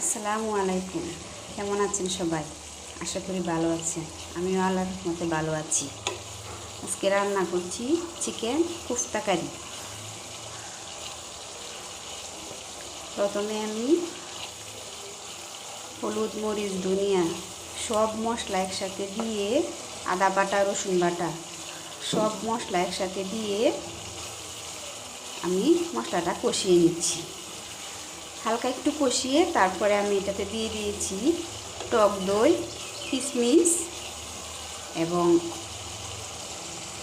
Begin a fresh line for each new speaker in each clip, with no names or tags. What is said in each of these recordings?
আসসালামু আলাইকুম। কেমন আছেন সবাই? আশা করি ভালো আছেন। আমিও আল্লাহর মতে ভালো আছি। আজকে রান্না করছি চিকেন কুফতা কারি। প্রথমে আমি হলুদ, মরিচ, ধনিয়া সব মশলা একসাথে দিয়ে আদা বাটা, রসুন বাটা সব মশলা একসাথে দিয়ে আমি মশলাটা কষিয়ে নিচ্ছি। হালকা একটু কষিয়ে তারপরে আমি এটাতে দিয়ে দিয়েছি টক দই কিশমিশ এবং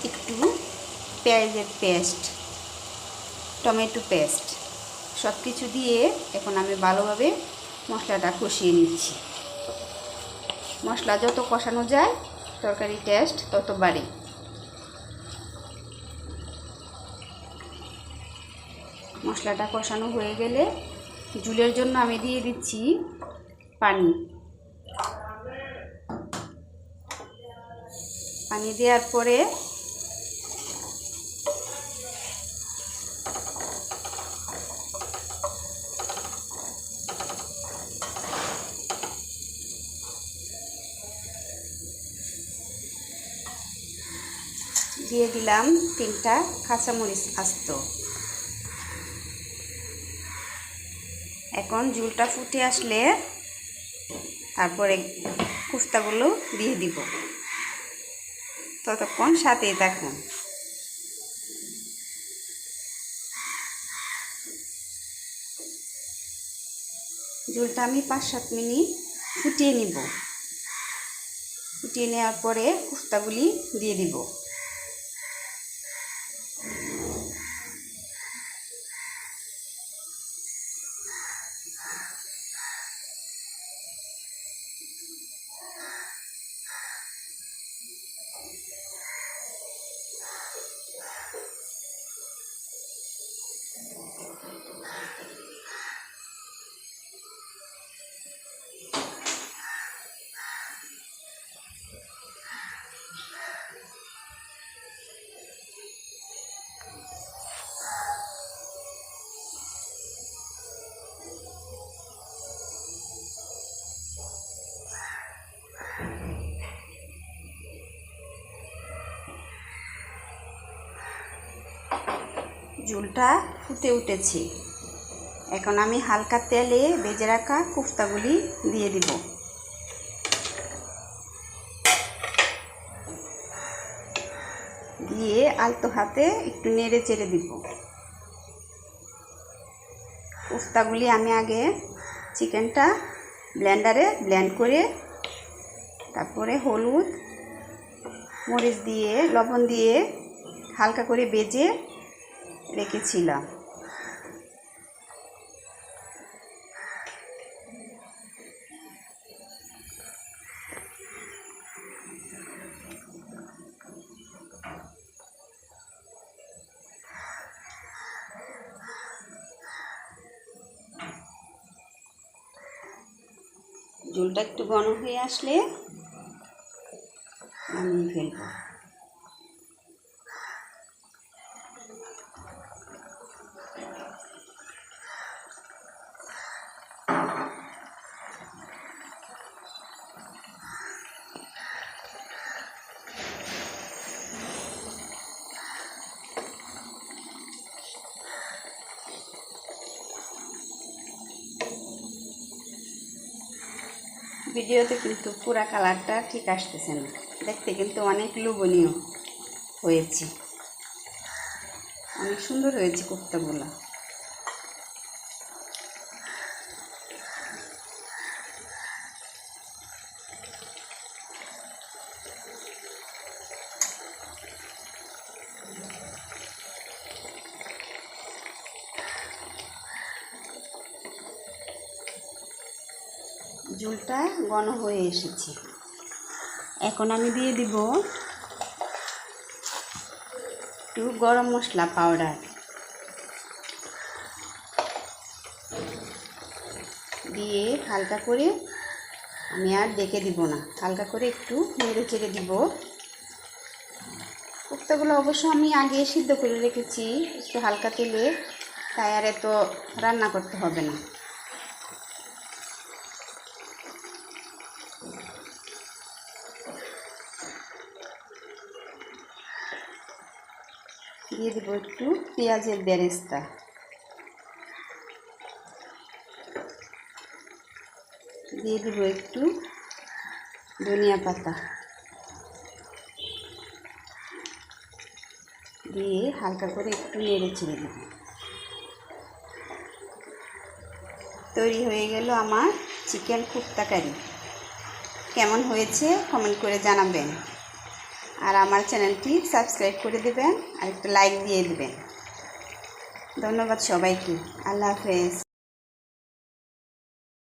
একটু পেঁয়াজের পেস্ট, টমেটো পেস্ট। সব কিছু দিয়ে এখন আমি ভালোভাবে মশলাটা কষিয়ে নিচ্ছি। মশলা যত কষানো যায়, তরকারি টেস্ট তত বাড়ে। মশলাটা কষানো হয়ে গেলে ঝুলের জন্য আমি দিয়ে দিচ্ছি পানি। পানি দেওয়ার পরে দিয়ে দিলাম তিনটা কাঁচামরিচ আস্ত। এখন ঝুলটা ফুটে আসলে তারপরে কুফতাগুলো দিয়ে দিব। ততক্ষণ সাথেই থাকুন। ঝুলটা আমি পাঁচ সাত মিনিট ফুটিয়ে নিব। ফুটিয়ে নেওয়ার পরে কুফতাগুলি দিয়ে দিব। ঝুলটা ফুটে উঠেছে। এখন আমি হালকা তেলে বেজে রাখা কোফতাগুলি দিয়ে দিব। দিয়ে আলতো হাতে একটু নেড়ে চেড়ে দিব। কোফতাগুলি আমি আগে চিকেনটা ব্লেন্ডারে ব্লেন্ড করে, তারপরে হলুদ, মরিচ দিয়ে, লবণ দিয়ে হালকা করে বেজে রেখেছিলাম। ঝোলটা একটু ঘন হয়ে আসলে নামিয়ে ফেলব। ভিডিওতে কিন্তু পুরা কালারটা ঠিক আসতেছে না। দেখতে কিন্তু অনেক লোভনীয় হয়েছে। অনেক সুন্দর হয়েছে কোফতাগুলো ঝুলটা ঘন হয়ে এসেছে। এখন আমি দিয়ে দিব একটু গরম মশলা পাউডার দিয়ে হালকা করে আমি আর ডেকে দিব না। হালকা করে একটু নেড়ে চেড়ে দিব। কোপ্তাগুলো অবশ্য আমি আগে সিদ্ধ করে রেখেছি, একটু হালকা তেলে, তাই আর এত রান্না করতে হবে না। দিয়ে দেবো একটু পেঁয়াজের বেরেস্তা। দিয়ে দেবো একটু ধনিয়া পাতা। দিয়ে হালকা করে একটু নেড়ে ছেড়ে দেবো তৈরি হয়ে গেল আমার চিকেন কুপ্তা কারি কেমন হয়েছে কমেন্ট করে জানাবেন। আর আমার চ্যানেলটি সাবস্ক্রাইব করে দেবেন আর একটা লাইক দিয়ে দেবেন। ধন্যবাদ সবাইকে। আল্লাহ হাফেজ।